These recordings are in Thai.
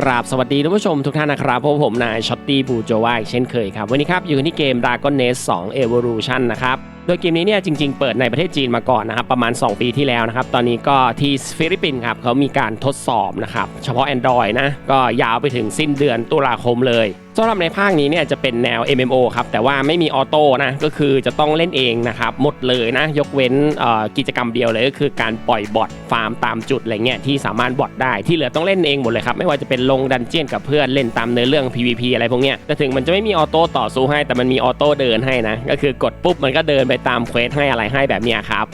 กราบสวัสดีท่านผู้ชมทุกท่านนะครับพบผมนายช็อตตี้บูโจวายเช่นเคยครับ วันนี้ครับอยู่ที่เกม Dragon Nest 2 Evolution นะครับ โดยเกมนี้เนี่ยจริงๆเปิดในประเทศจีนมาก่อนนะครับ ประมาณ 2 ปีที่แล้วนะครับ ตอนนี้ก็ที่ฟิลิปปินส์ครับเขามีการทดสอบนะครับ เฉพาะ Android นะ ก็ยาวไปถึงสิ้นเดือนตุลาคมเลย สำหรับในภาคนี้เนี่ยจะเป็นแนว MMO ครับ แต่ว่าไม่มีออโต้นะ ก็คือจะต้องเล่นเองนะครับ หมดเลยนะ ยกเว้นกิจกรรมเดียวเลยก็คือการปล่อยบอทฟาร์มตามจุดอะไรเงี้ยที่สามารถบอทได้ที่เหลือต้องเล่นเองหมดเลยครับ ไม่ว่าจะเป็นลงดันเจียนกับเพื่อนเล่นตามเนื้อเรื่อง PVP อะไรพวกเนี้ยแต่ถึงมันจะไม่มีออโต้ต่อสู้ให้แต่มันมีออโต้เดินให้นะก็คือกดปุ๊บมันก็เดินไปตามเควสให้อะไรให้แบบเนี้ยครับ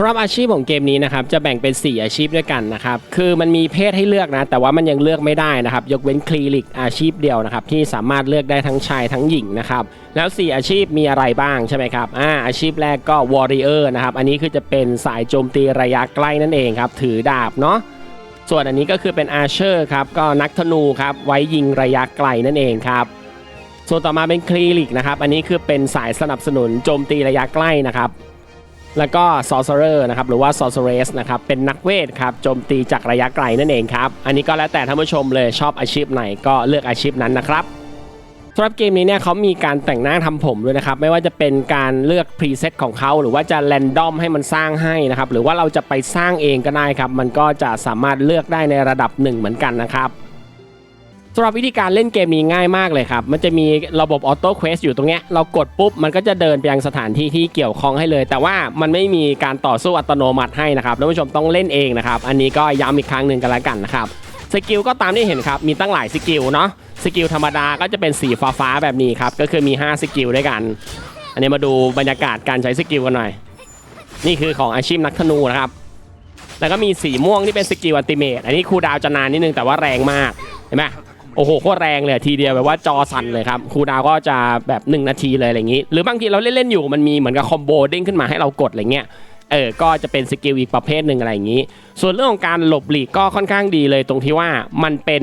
ำหรับอาชีพของเกมนี้นะครับจะแบ่งเป็น 4 อาชีพด้วยกันนะครับคือมันมีเพศให้เลือกนะแต่ว่ามันยังเลือกไม่ได้นะครับยกเว้นคลินิกอาชีพเดียวนะครับที่สามารถเลือกได้ทั้งชายทั้งหญิงนะครับแล้ว 4 อาชีพมีอะไรบ้างใช่ไหมครับอ่าอาชีพแรกก็ Warrior นะครับอันนี้คือจะเป็นสายโจมตีระยะใกล้นั่นเองครับถือดาบเนาะส่วนอันนี้ก็คือเป็นอาเชอร์ครับก็นักธนูครับไว้ยิงระยะไกลนั่นเองครับส่วนต่อมาเป็นคลีลิกนะครับอันนี้คือเป็นสายสนับสนุนโจมตีระยะใกล้นะครับ แล้วก็ซอ r เ e อร์นะครับหรือว่าซอ r เ e เรสนะครับเป็นนักเวทครับโจมตีจากระยะไกลนั่นเองครับ อันนี้ก็แล้วแต่ท่านผู้ชมเลยชอบอาชีพไหนก็เลือกอาชีพนั้นนะครับสำหรับเกมนี้เนี่ยเขามีการแต่งหน้าทำผมด้วยนะครับ ไม่ว่าจะเป็นการเลือกพรีเซตของเขาหรือว่าจะแรนดอมให้มันสร้างให้นะครับ หรือว่าเราจะไปสร้างเองก็ได้ครับ มันก็จะสามารถเลือกได้ในระดับหนึ่งเหมือนกันนะครับำหรับวิธีการเล่นเกมนี้ง่ายมากเลยครับ มันจะมีระบบออโต้เควสอยู่ตรงเนี้ย เรากดปุ๊บ มันก็จะเดินไปยังสถานที่ที่เกี่ยวข้องให้เลย แต่ว่ามันไม่มีการต่อสู้อัตโนมัติให้นะครับท่านผู้ชมต้องเล่นเองนะครับ อันนี้ก็ย้ำอีกครั้งหนึ่งกันแล้วกันนะครับ สกิลก็ตามที่เห็นครับ มีตั้งหลายสกิลเนาะ สกิลธรรมดาก็จะเป็นสีฟ้าๆแบบนี้ครับ ก็คือมี 5 สกิลด้วยกัน อันนี้มาดูบรรยากาศการใช้สกิลกันหน่อย นี่คือของอาชีพนักธนูนะครับ แล้วก็มีสีม่วงที่เป็นสกิลอัลติเมทอันนี้คูดาวจะนานนิดนึงแต่ว่าแรงมาก เห็นไหม โอ้โหโคตรแรงเลยทีเดียวแบบว่าจอสั่นเลยครับคูดาวก็จะแบบ 1 นาทีเลยอะไรอย่างนี้ หรือบางทีเราเล่นๆอยู่มันมีเหมือนกับคอมโบเด้งขึ้นมาให้เรากดอะไรเงี้ยเออ ก็จะเป็นสกิลอีกประเภทหนึ่งอะไรอย่างนี้ ส่วนเรื่องของการหลบหลีกก็ค่อนข้างดีเลยตรงที่ว่ามันเป็น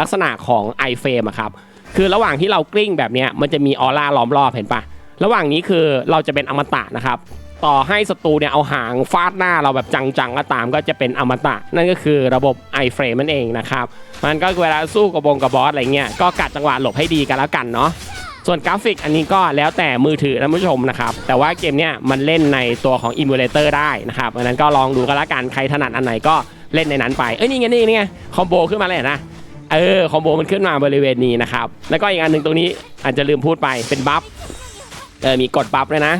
ลักษณะของ i f r a m e อะครับ คือระหว่างที่เรากลิ้งแบบเนี้ยมันจะมีออร่าล้อมรอบเห็นปะระหว่างนี้คือเราจะเป็นอมตะนะครับ ต่อให้ศัตรูเนี่ยเอาหางฟาดหน้าเราแบบจังๆก็ตามก็จะเป็นอมตะ นั่นก็คือระบบ i f r a m e นั่นเองนะครับมันก็เวลาสู้กับบงกับบอสอะไรเงี้ยก็กัดจังหวะหลบให้ดีกันแล้วกันเนาะส่วนกราฟิกอันนี้ก็แล้วแต่มือถือท่านผู้ชมนะครับ แต่ว่าเกมเนี้ยมันเล่นในตัวของ Emulator ได้นะครับอันนั้นก็ลองดูกันละกันใครถนัดอันไหนก็เล่นในนั้นไปเอ้ยนี่ไงนี่ไงคอมโบขึ้นมาเลยนะเออคอมโบมันขึ้นมาบริเวณนี้นะครับแล้วก็อีกอันหนึ่งตรงนี้อาจจะลืมพูดไปเป็นบัฟ เออมีกดบัฟเลยนะ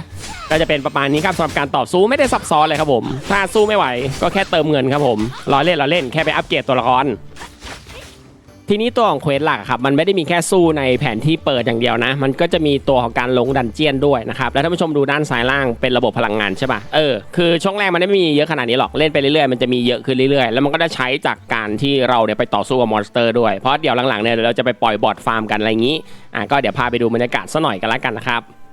ก็จะเป็นประมาณนี้ครับสำหรับการต่อสู้ไม่ได้ซับซ้อนเลยครับผม ถ้าสู้ไม่ไหว ก็แค่เติมเงินครับผมรอเล่นรอเล่นแค่ไปอัปเกรดตัวละครทีนี้ตัวของเควสหลักครับมันไม่ได้มีแค่สู้ในแผนที่เปิดอย่างเดียวนะ มันก็จะมีตัวของการลงดันเจียนด้วยนะครับแล้วท่านผู้ชมดูด้านซ้ายล่างเป็นระบบพลังงานใช่ป่ะเออคือช่วงแรกมันไม่มีเยอะขนาดนี้หรอกเล่นไปเรื่อยๆมันจะมีเยอะขึ้นเรื่อยๆ แล้วมันก็จะใช้จากการที่เราเนี่ยไปต่อสู้กับมอนสเตอร์ด้วยเพราะเดี๋ยวหลังๆเนี่ยเราจะไปปล่อยบอทฟาร์มกันอะไรอย่างนี้อะก็เดี๋ยวพาไปดูบรรยากาศซะหน่อยกันละกันนะครับ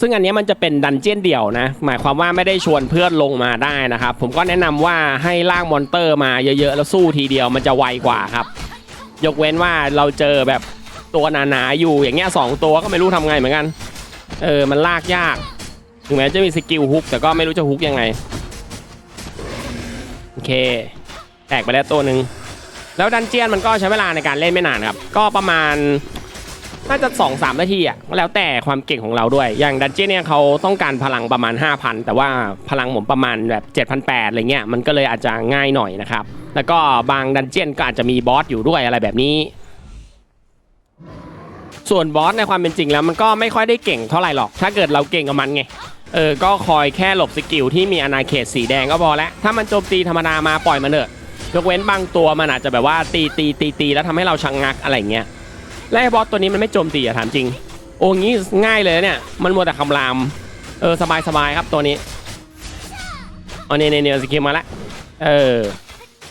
ซึ่งอันนี้มันจะเป็นดันเจียนเดี่ยวนะ หมายความว่าไม่ได้ชวนเพื่อนลงมาได้นะครับ ผมก็แนะนำว่าให้ลากมอนเตอร์มาเยอะๆ แล้วสู้ทีเดียวมันจะไวกว่าครับ ยกเว้นว่าเราเจอแบบตัวหนาๆอยู่อย่างเงี้ยสองตัวก็ไม่รู้ทำไงเหมือนกัน เออมันลากยาก ถึงแม้จะมีสกิลฮุกแต่ก็ไม่รู้จะฮุกยังไง โอเค แตกไปแล้วตัวหนึ่งแล้วดันเจียนมันก็ใช้เวลาในการเล่นไม่นานครับ ก็ประมาณ น่าจะ2อสามนาทีอะแล้วแต่ความเก่งของเราด้วย อย่างดันเจี้ยนเนี่ยเขาต้องการพลังประมาณ 5,000 แต่ว่าพลังผมประมาณแบบ7,800อะไรเงี้ยมันก็เลยอาจจะง่ายหน่อยนะครับ แล้วก็บางดันเจี้ยนก็อาจจะมีบอสอยู่ด้วยอะไรแบบนี้ส่วนบอสในความเป็นจริงแล้วมันก็ไม่ค่อยได้เก่งเท่าไหร่หรอก ถ้าเกิดเราเก่งกับมันไง เออ ก็คอยแค่หลบสกิลที่มีอาณาเขตสีแดงก็พอแล้ว ถ้ามันโจมตีธรรมดามาปล่อยมันเถอะ ยกเว้นบางตัวมันอาจจะแบบว่าตีตีตีตีแล้วทำให้เราชังงักอะไรเงี้ย และไอ้บอสตัวนี้มันไม่โจมตีอะถามจริง โอ้งี้ง่ายเลยเนี่ย มันมัวแต่คำราม เออสบายสบายครับตัวนี้อาเนเนี่ยเนี่ยสกิลมาล้วเออ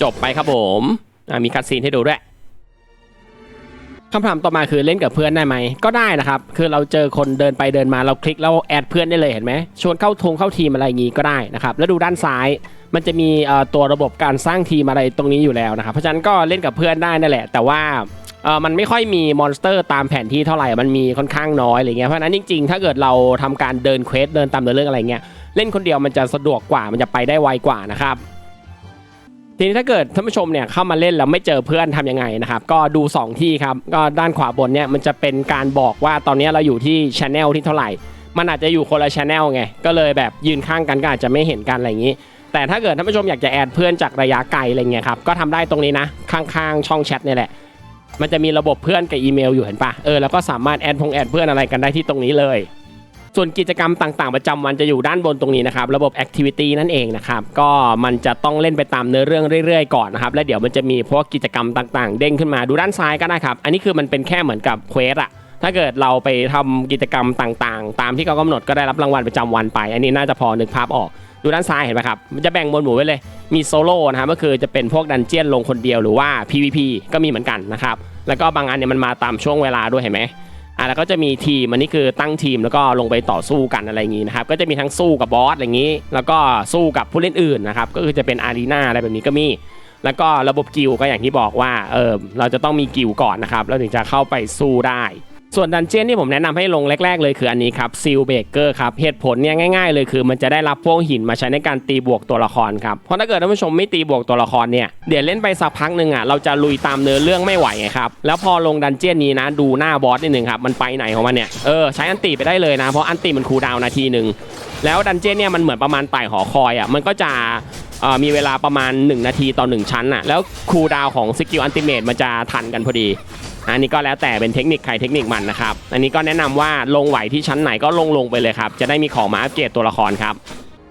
จบไปครับผมอะมีคัดซีนให้ดูด้วยคำถามต่อมาคือเล่นกับเพื่อนได้ไหม ก็ได้นะครับ คือเราเจอคนเดินไปเดินมาเราคลิกแล้วแอดเพื่อนได้เลยเห็นไหมชวนเข้าทงเข้าทีมอะไรอย่างงี้ก็ได้นะครับ แล้วดูด้านซ้าย มันจะมีเอ่อตัวระบบการสร้างทีมอะไรตรงนี้อยู่แล้วนะครับ เพราะฉะนั้นก็เล่นกับเพื่อนได้นั่นแหละ แต่ว่า เออมันไม่ค่อยมีมอนสเตอร์ตามแผนที่เท่าไหร่ มันมีค่อนข้างน้อยอะไรเงี้ย เพราะนั้นจริงๆ ถ้าเกิดเราทำการเดินเควสเดินตามเนื้อเรื่องอะไรเงี้ย เล่นคนเดียวมันจะสะดวกกว่า มันจะไปได้ไวกว่านะครับทีนี้ถ้าเกิดท่านผู้ชมเนี่ยเข้ามาเล่นแล้วไม่เจอเพื่อนทำยังไงนะครับ ก็ดู 2 ที่ครับ ก็ด้านขวาบนเนี่ยมันจะเป็นการบอกว่าตอนนี้เราอยู่ที่ช anel ที่เท่าไหร่ มันอาจจะอยู่คนละช anel ไง ก็เลยแบบยืนข้างกันก็อาจจะไม่เห็นกันอะไรอย่างนี้ แต่ถ้าเกิดท่านผู้ชมอยากจะแอดเพื่อนจากระยะไกลอะไรเงี้ยครับ ก็ทำได้ตรงนี้นะ ข้างๆ ช่องแชทนี่แหละ มันจะมีระบบเพื่อนกับอีเมลอยู่เห็นปะเออแล้วก็สามารถแอดพงแอดเพื่อนอะไรกันได้ที่ตรงนี้เลย ส่วนกิจกรรมต่างๆ ประจำวันจะอยู่ด้านบนตรงนี้นะครับระบบ Activity นั่นเองนะครับก็มันจะต้องเล่นไปตามเนื้อเรื่องเรื่อยๆก่อนนะครับแล้วเดี๋ยวมันจะมีพวกกิจกรรมต่างๆ เด้งขึ้นมาดูด้านซ้ายก็ได้ครับอันนี้คือมันเป็นแค่เหมือนกับเควสอะถ้าเกิดเราไปทำกิจกรรมต่างๆ ตามที่เขากำหนดก็ได้รับรางวัลประจำวันไป อันนี้น่าจะพอนึกภาพออก ดูด้านซ้ายเห็นไหมครับ มันจะแบ่งหมวดหมู่ไว้เลย มีโซโล่นะครับก็คือจะเป็นพวกดันเจียนลงคนเดียวหรือว่า PVP ก็มีเหมือนกันนะครับ แล้วก็บางอันเนี่ยมันมาตามช่วงเวลาด้วยเห็นไหมอะแล้วก็จะมีทีมอันนี้คือตั้งทีมแล้วก็ลงไปต่อสู้กันอะไรอย่างนี้นะครับก็จะมีทั้งสู้กับบอสอะไรอย่างนี้ แล้วก็สู้กับผู้เล่นอื่นนะครับก็คือจะเป็นอารีนาอะไรแบบนี้ก็มี แล้วก็ระบบกิลก็อย่างที่บอกว่าเออเราจะต้องมีกิลก่อนนะครับแล้วถึงจะเข้าไปสู้ได้ ส่วนดันเจียนที่ผมแนะนำให้ลงแรก ๆ เลยคืออันนี้ครับซิลเบเกอร์ครับเหตุผลเนี่ยง่าย ๆ เลยคือ มันจะได้รับพวกหินมาใช้ในการตีบวกตัวละครครับเพราะถ้าเกิดท่านผู้ชมไม่ตีบวกตัวละครเนี่ยเดี๋ยวเล่นไปสักพักหนึ่งอะเราจะลุยตามเนื้อเรื่องไม่ไหวครับแล้วพอลงดันเจียนนี้นะดูหน้าบอสนิดหนึ่งครับมันไปไหนของมันเนี่ยเออใช้อันตีไปได้เลยนะเพราะอันตีมันคูดาวนาทีหนึ่งแล้วดันเจียนเนี่ยมันเหมือนประมาณไต่หอคอยอะมันก็จะมีเวลาประมาณ 1 นาทีต่อ 1 ชั้นอะแล้วคูดาวของสกิลอันติเมตมันจะทันกันพอดี อันนี้ก็แล้วแต่เป็นเทคนิคใครเทคนิคมันนะครับ อันนี้ก็แนะนำว่าลงไหวที่ชั้นไหนก็ลงลงไปเลยครับ จะได้มีของมาอัปเกรดตัวละครครับ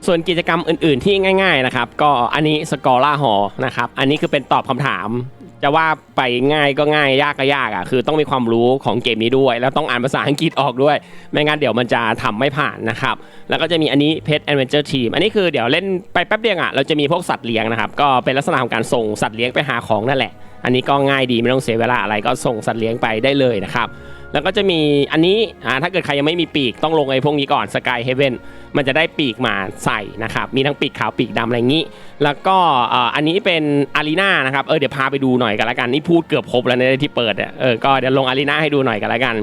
ส่วนกิจกรรมอื่นๆที่ง่าย ๆนะครับ ก็อันนี้สกอร่าหอนะครับ อันนี้คือเป็นตอบคำถาม จะว่าไปง่ายก็ง่ายยากก็ยากอะคือต้องมีความรู้ของเกมนี้ด้วย แล้วต้องอ่านภาษาอังกฤษออกด้วย ไม่งั้นเดี๋ยวมันจะทำไม่ผ่านนะครับ แล้วก็จะมีอันนี้ Pet Adventure Team อันนี้คือเดี๋ยวเล่นไปแป๊บเดียวอะเราจะมีพวกสัตว์เลี้ยงนะครับก็เป็นลักษณะของการส่งสัตว์เลี้ยงไปหาของนั่นแหละ อันนี้ก็ง่ายดีไม่ต้องเสียเวลาอะไรก็ส่งสัตว์เลี้ยงไปได้เลยนะครับ แล้วก็จะมีอันนี้อ่าถ้าเกิดใครยังไม่มีปีกต้องลงไอ้พวกนี้ก่อน Sky Heaven มันจะได้ปีกมาใส่นะครับ มีทั้งปีกขาวปีกดำอะไรงนี้ แล้วก็อันนี้เป็นอารีนานะครับเออเดี๋ยวพาไปดูหน่อยกันละกันนี่พูดเกือบครบแล้วในที่เปิดอะเออก็เดี๋ยวลงอารีนาให้ดูหน่อยกันละกัน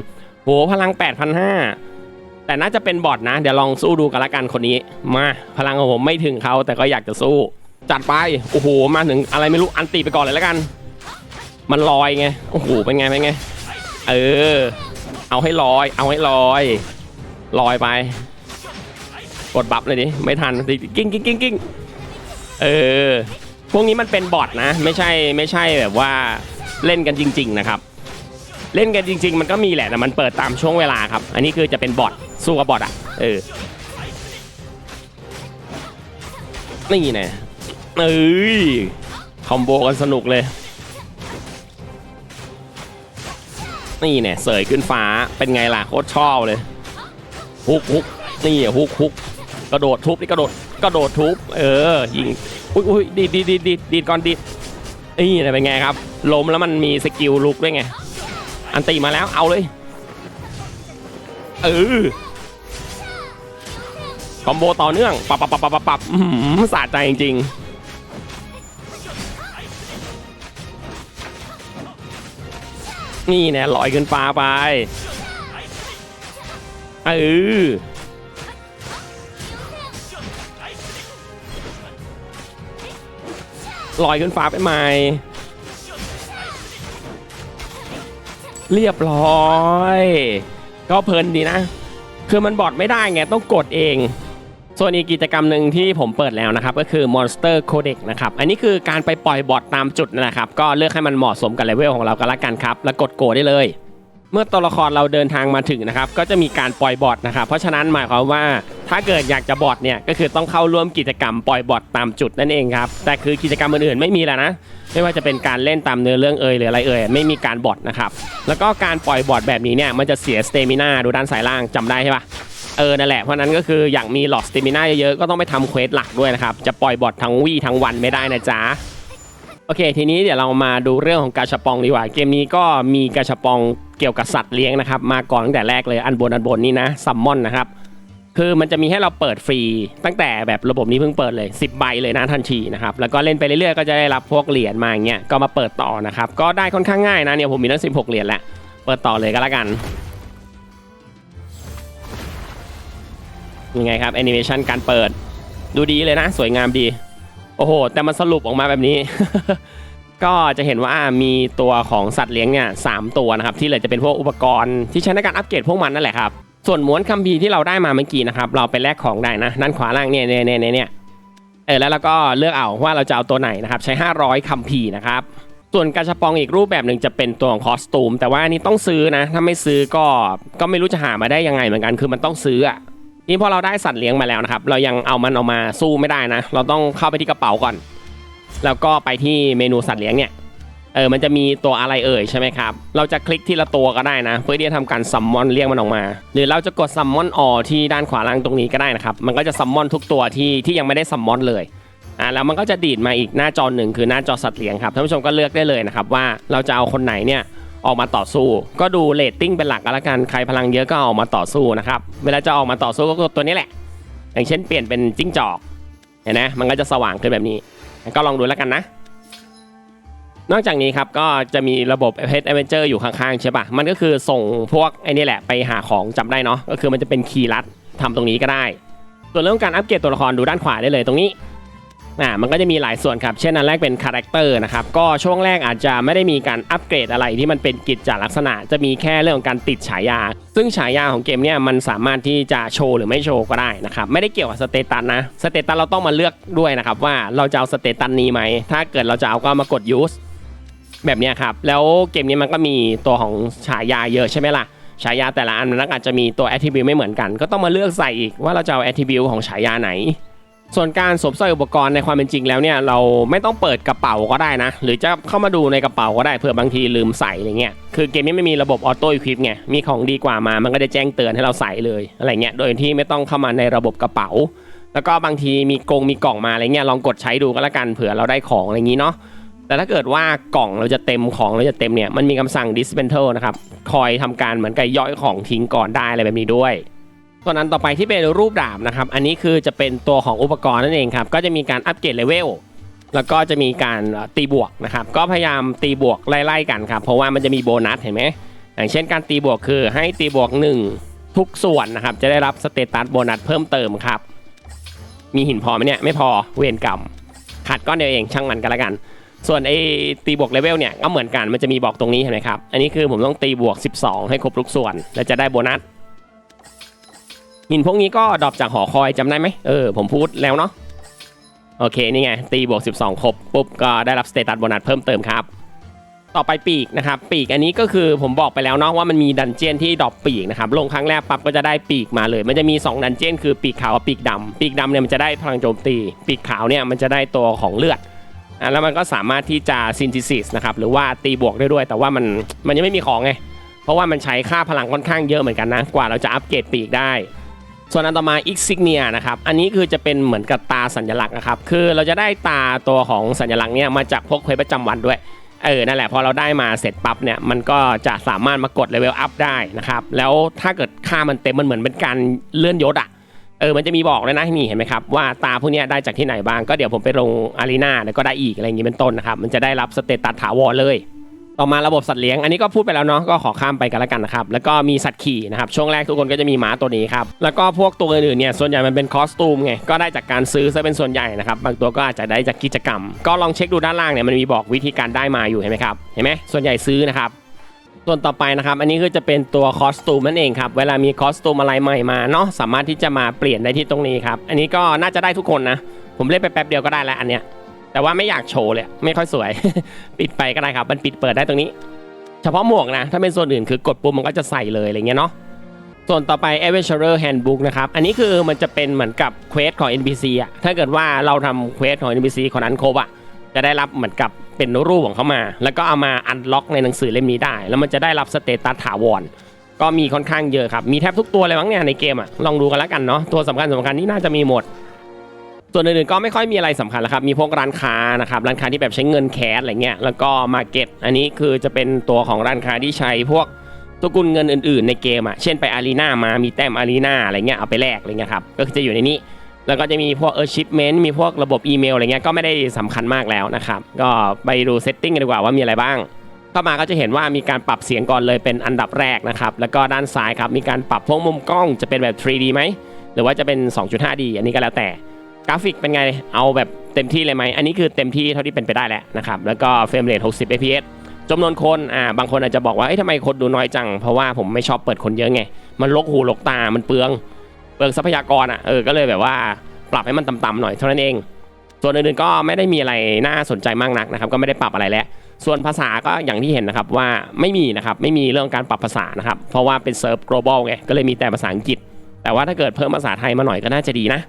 โหพลัง 8,500 แต่น่าจะเป็นบอทนะ เดี๋ยวลองสู้ดูกันละกันคนนี้ มาพลังของผมไม่ถึงเขาแต่ก็อยากจะสู้ จัดไปโอ้โหมาถึงอะไรไม่รู้อันตีไปก่อนเลยละกัน มันลอยไงโอ้โหเป็นไงเป็นไง เออ เอาให้ลอย เอาให้ลอย ลอยไป กดบัฟเลยดิ ไม่ทันดิกิ้งกิ้งกิ้งกิ้งเออ พวกนี้มันเป็นบอทนะ ไม่ใช่ไม่ใช่แบบว่าเล่นกันจริง ๆ นะครับ เล่นกันจริง ๆ มันก็มีแหละแต่มันเปิดตามช่วงเวลาครับ อันนี้คือจะเป็นบอทสู้กับบอทอะ เออ นี่แน่เอ้ยคอมโบกันสนุกเลย นี่เนี่ยเสยขึ้นฟ้าเป็นไงล่ะโคตรชอบเลยฮุกฮุกนี่ฮุกฮุกกระโดดทุบนี่กระโดดกระโดดทุบเออยิงอุ้ยอุ้ยดีดดีดดีดดีดีก่อนดีดนี่เนี่ยเป็นไงครับล้มแล้วมันมีสกิลลุกด้วยไง อันตีมาแล้วเอาเลยเออคอมโบต่อเนื่องปับปับปับปับปับปับสะใจจริงๆ นี่เนี่ยลอยขึ้นฟ้าไปเออลอยขึ้นฟ้าไปใหม่ เรียบร้อย ก็เพลินดีนะ คือมันบอดไม่ได้ไงต้องกดเอง ส่วนอีกกิจกรรมหนึ่งที่ผมเปิดแล้วนะครับก็คือ Monster Codex นะครับอันนี้คือการไปปล่อยบอทตามจุดนะครับก็เลือกให้มันเหมาะสมกับเลเวลของเราก็แล้วกันครับแล้วกดโกได้เลย เมื่อตัวละครเราเดินทางมาถึงนะครับก็จะมีการปล่อยบอทนะครับเพราะฉะนั้นหมายความว่าถ้าเกิดอยากจะบอทเนี่ยก็คือต้องเข้าร่วมกิจกรรมปล่อยบอทตามจุดนั่นเองครับแต่คือกิจกรรมอื่นๆไม่มีแล้วนะไม่ว่าจะเป็นการเล่นตามเนื้อเรื่องเอ่ยหรืออะไรเอ่ยไม่มีการบอทนะครับแล้วก็การปล่อยบอทแบบนี้เนี่ยมันจะเสียสเตมินาดูด้านซ้ายล่างจำได้ใช่ปะ เออนั่นแหละเพราะนั้นก็คืออย่างมีหลอดสเตมินาเยอะๆก็ต้องไปทำเควสหลักด้วยนะครับ จะปล่อยบอททั้งวี่ทั้งวันไม่ได้นะจ๊ะ โอเค ทีนี้เดี๋ยวเรามาดูเรื่องของกาชาปองดีกว่า เกมนี้ก็มีกาชาปองเกี่ยวกับสัตว์เลี้ยงนะครับ มาก่อนตั้งแต่แรกเลยอันบนอันบนนี่นะซัมมอนนะครับ คือมันจะมีให้เราเปิดฟรี ตั้งแต่แบบระบบนี้เพิ่งเปิดเลย 10 ใบเลยนะทันทีนะครับแล้วก็เล่นไปเรื่อยๆก็จะได้รับพวกเหรียญมาอย่างเงี้ยก็มาเปิดต่อนะครับก็ได้ค่อนข้างง่ายนะเนี่ยผมมีตั้ง16 เหรียญแล้วเปิดต่อเลยก็แล้วกัน ยังไงครับแอนิเมชันการเปิด ดูดีเลยนะ สวยงามดี โอ้โห แต่มันสรุปออกมาแบบนี้ ก็จะเห็นว่ามีตัวของสัตว์เลี้ยงเนี่ยสามตัวนะครับ ที่เหลือจะเป็นพวกอุปกรณ์ที่ใช้ในการอัปเกรดพวกมันนั่นแหละครับส่วนม้วนคัมภีร์ที่เราได้มาเมื่อกี้นะครับ เราไปแลกของได้นะด้านขวาล่างเนี่ยเนี่ยเนี่ยเนี่ยเออแล้วเราก็เลือกเอาว่าเราจะเอาตัวไหนนะครับ ใช้ 500คัมภีร์นะครับ ส่วนกาชาปองอีกรูปแบบหนึ่งจะเป็นตัวของคอสตูม แต่ว่าอันนี้ต้องซื้อนะ ถ้าไม่ซื้อก็ก็ไม่รู้จะหามาได้ยังไงเหมือนกันคือมันต้องซื้ออะ นี่พอเราได้สัตว์เลี้ยงมาแล้วนะครับ เรายังเอามันออกมาสู้ไม่ได้นะ เราต้องเข้าไปที่กระเป๋าก่อน แล้วก็ไปที่เมนูสัตว์เลี้ยงเนี่ยเออมันจะมีตัวอะไรเอ่ยใช่ไหมครับ เราจะคลิกทีละตัวก็ได้นะ เพื่อที่จะทำการซัมมอนเรียกมันออกมา หรือเราจะกดซัมมอนออที่ด้านขวาล่างตรงนี้ก็ได้นะครับ มันก็จะซัมมอนทุกตัวที่ที่ยังไม่ได้ซัมมอนเลยอ่าแล้วมันก็จะดีดมาอีกหน้าจอหนึ่งคือหน้าจอสัตว์เลี้ยงครับท่านผู้ชมก็เลือกได้เลยนะครับว่าเราจะเอาคนไหนเนี่ย ออกมาต่อสู้ ก็ดูเรตติ้งเป็นหลักก็แล้วกันใครพลังเยอะก็ออกมาต่อสู้นะครับเวลาจะออกมาต่อสู้ก็ตัวนี้แหละ อย่างเช่นเปลี่ยนเป็นจิ้งจอกเห็นไหมมันก็จะสว่างขึ้นแบบนี้ ก็ลองดูแล้วกันนะ นอกจากนี้ครับก็จะมีระบบเพจ a อเวนเจอร์อยู่ข้างๆใช่ปะมันก็คือส่งพวกไอ้นี่แหละไปหาของจำได้เนาะก็คือมันจะเป็นคีย์ลัดทำตรงนี้ก็ได้ ส่วนเรื่องการอัปเกรดตัวละครดูด้านขวาได้เลยตรงนี้ อ่ามันก็จะมีหลายส่วนครับ เช่นอันแรกเป็นคาแรคเตอร์นะครับ ก็ช่วงแรกอาจจะไม่ได้มีการอัปเกรดอะไรที่มันเป็นกิจจลักษณะ จะมีแค่เรื่องของการติดฉายา ซึ่งฉายาของเกมเนี่ยมันสามารถที่จะโชว์หรือไม่โชว์ก็ได้นะครับ ไม่ได้เกี่ยวกับสเตตัสนะ สเตตัสเราต้องมาเลือกด้วยนะครับว่าเราจะเอาสเตตัสนี้ไหม ถ้าเกิดเราจะเอาก็มากด use แบบนี้ครับ แล้วเกมนี้มันก็มีตัวของฉายาเยอะใช่ไหมล่ะ ฉายาแต่ละอันมันอาจจะมีตัว attribute ไม่เหมือนกัน ก็ต้องมาเลือกใส่อีกว่าเราจะเอา attribute ของฉายาไหน ส่วนการสวมใส่อุปกรณ์ในความเป็นจริงแล้วเนี่ยเราไม่ต้องเปิดกระเป๋าก็ได้นะ หรือจะเข้ามาดูในกระเป๋าก็ได้เผื่อบางทีลืมใส่อะไรเงี้ยคือเกมนี้ไม่มีระบบออโต้อีควิปไงมีของดีกว่ามามันก็จะแจ้งเตือนให้เราใส่เลยอะไรเงี้ยโดยที่ไม่ต้องเข้ามาในระบบกระเป๋า แล้วก็บางทีมีกงมีกล่องมาอะไรเงี้ยลองกดใช้ดูก็แล้วกันเผื่อเราได้ของอะไรอย่างนี้เนาะแต่ถ้าเกิดว่ากล่องเราจะเต็มของเราจะเต็มเนี่ยมันมีคำสั่ง dismantle นะครับคอยทำการเหมือนกับย่อยของทิ้งก่อนได้อะไรแบบนี้ด้วย ส่วนนั้นต่อไปที่เป็นรูปดาบนะครับ อันนี้คือจะเป็นตัวของอุปกรณ์นั่นเองครับ ก็จะมีการอัปเกรดเลเวล แล้วก็จะมีการตีบวกนะครับ ก็พยายามตีบวกไล่ๆกันครับ เพราะว่ามันจะมีโบนัสเห็นไหม อย่างเช่นการตีบวกคือให้ตีบวก 1 ทุกส่วนนะครับ จะได้รับสเตตัสโบนัสเพิ่มเติมครับ มีหินพอไหมเนี่ย ไม่พอ เวรกรรมขาดก้อนเดียวเองช่างมันกันละกัน ส่วนไอ้ตีบวกเลเวลเนี่ย ก็เหมือนกัน มันจะมีบอกตรงนี้เห็นไหมครับ อันนี้คือผมต้องตีบวก 12 ให้ครบทุกส่วน แล้วจะได้โบนัส หินพวกนี้ก็ดรอปจากหอคอยจำได้ไหมเออผมพูดแล้วเนาะโอเคนี่ไงตีบวก 12 ครบปุ๊บก็ได้รับสเตตัสโบนัสเพิ่มเติมครับ ต่อไปปีกนะครับปีกอันนี้ก็คือผมบอกไปแล้วเนาะว่ามันมีดันเจียนที่ดรอปปีกนะครับลงครั้งแรกปั๊บก็จะได้ปีกมาเลย มันจะมี 2 ดันเจียนคือปีกขาวกับปีกดำปีกดำเนี่ยมันจะได้พลังโจมตี ปีกขาวเนี่ยมันจะได้ตัวของเลือดอะแล้วมันก็สามารถที่จะซินธิซิสนะครับหรือว่าตีบวกได้ด้วย แต่ว่ามันมันยังไม่มีของไงเพราะว่ามันใช้ค่าพลังค่อนข้างเยอะเหมือนกันนะกว่าเราจะอัปเกรดปีกได้ ส่วนอันต่อมา Insignia นะครับ อันนี้คือจะเป็นเหมือนกับตาสัญลักษณ์นะครับ คือเราจะได้ตาตัวของสัญลักษณ์เนี่ยมาจากพวกเควสประจำวันด้วย เออ นั่นแหละ พอเราได้มาเสร็จปั๊บเนี่ย มันก็จะสามารถมากดเลเวลอัพได้นะครับ แล้วถ้าเกิดค่ามันเต็มมันเหมือนเป็นการเลื่อนยศอะเออ มันจะมีบอกเลยนะนี่เห็นไหมครับว่าตาพวกนี้ได้จากที่ไหนบ้าง ก็เดี๋ยวผมไปลงอารีนาแล้วก็ได้อีกอะไรอย่างงี้เป็นต้นนะครับ มันจะได้รับสเตตัสถาวรเลย ต่อมาระบบสัตว์เลี้ยงอันนี้ก็พูดไปแล้วเนาะก็ขอข้ามไปกันล้วกันนะครับแล้วก็มีสัตว์ขี่นะครับช่วงแรกทุกคนก็จะมีหมาตัวนี้ครับแล้วก็พวกตัวอื่นๆเนี่ยส่วนใหญ่มันเป็นคอสตูมไงก็ได้จากการซื้อซะเป็นส่วนใหญ่นะครับบางตัวก็อาจจะได้จากกิจกรรม ก็ลองเช็คดูด้านล่างเนี่ยมันมีบอกวิธีการได้มาอยู่เห็นไหมครับเห็นไหมส่วนใหญ่ซื้อนะครับส่วนต่อไปนะครับ อันนี้คือจะเป็นตัวคอสตูมนั่นเองครับ เวลามีคอสตูมอะไรใหม่มาเนาะ สามารถที่จะมาเปลี่ยนได้ที่ตรงนี้ครับ อันนี้ก็น่าจะได้ทุกคนนะ ผมเล่นไปแป๊บเดียวก็ได้แล้วอันเนี้ย แต่ว่าไม่อยากโชว์เลยไม่ค่อยสวย ปิดไปก็ได้ครับ มันปิดเปิดได้ตรงนี้ เฉพาะหมวกนะ ถ้าเป็นส่วนอื่นคือกดปุ่มมันก็จะใส่เลยอะไรเงี้ยเนาะส่วนต่อไป Adventurer Handbook นะครับ อันนี้คือมันจะเป็นเหมือนกับเควสของ NPC อะถ้าเกิดว่าเราทำเควสของ NPC คนนั้นครบอะจะได้รับเหมือนกับเป็นรูปของเขามา แล้วก็เอามาอันล็อกในหนังสือเล่มนี้ได้ แล้วมันจะได้รับสเตตัสถาวรก็มีค่อนข้างเยอะครับ มีแทบทุกตัวเลยมั้งเนี่ยในเกมอะลองดูกันแล้วกันเนาะตัวสำคัญสำคัญนี่น่าจะมีหมด ส่วนอื่นๆก็ไม่ค่อยมีอะไรสำคัญแล้วครับมีพวกร้านค้านะครับร้านค้าที่แบบใช้เงินแคสอะไรเงี้ยแล้วก็มาเก็ตอันนี้คือจะเป็นตัวของร้านค้าที่ใช้พวกตัวกุลเงินอื่นๆในเกมอะเช่นไปอารีนามามีแต้มอารีนาอะไรเงี้ยเอาไปแลกอะไรเงี้ยครับก็คือจะอยู่ในนี้ แล้วก็จะมีพวกเออชิปเมนต์มีพวกระบบอีเมลอะไรเงี้ยก็ไม่ได้สำคัญมากแล้วนะครับก็ไปดูเซตติ้งกันดีกว่าว่ามีอะไรบ้างเข้ามาก็จะเห็นว่ามีการปรับเสียงก่อนเลยเป็นอันดับแรกนะครับแล้วก็ด้านซ้ายครับมีการปรับพวกมุมกล้องจะเป็นแบบ 3D ไหมหรือว่าจะเป็น 2.5D อันนี้ก็แล้วแต่ กราฟิกเป็นไง เอาแบบเต็มที่เลยไหม อันนี้คือเต็มที่เท่าที่เป็นไปได้แล้วนะครับ แล้วก็เฟรมเรท60 fps จำนวนคน อ่า บางคนอาจจะบอกว่า เอ้ยทำไมคนดูน้อยจัง เพราะว่าผมไม่ชอบเปิดคนเยอะไง มันลกหูลกตา มันเปลือง เปลืองทรัพยากรอะ เออ ก็เลยแบบว่าปรับให้มันต่ำๆหน่อยเท่านั้นเอง ส่วนอื่นๆก็ไม่ได้มีอะไรน่าสนใจมากนักนะครับ ก็ไม่ได้ปรับอะไรแล้ว ส่วนภาษาก็อย่างที่เห็นนะครับว่าไม่มีนะครับ ไม่มีเรื่องการปรับภาษานะครับ เพราะว่าเป็นเซิร์ฟ global ไง ก็เลยมีแต่ภาษาอังกฤษ แต่ว่าถ้าเกิดเพิ่มภาษาไทยมาหน่อยก็น่าจะดีนะ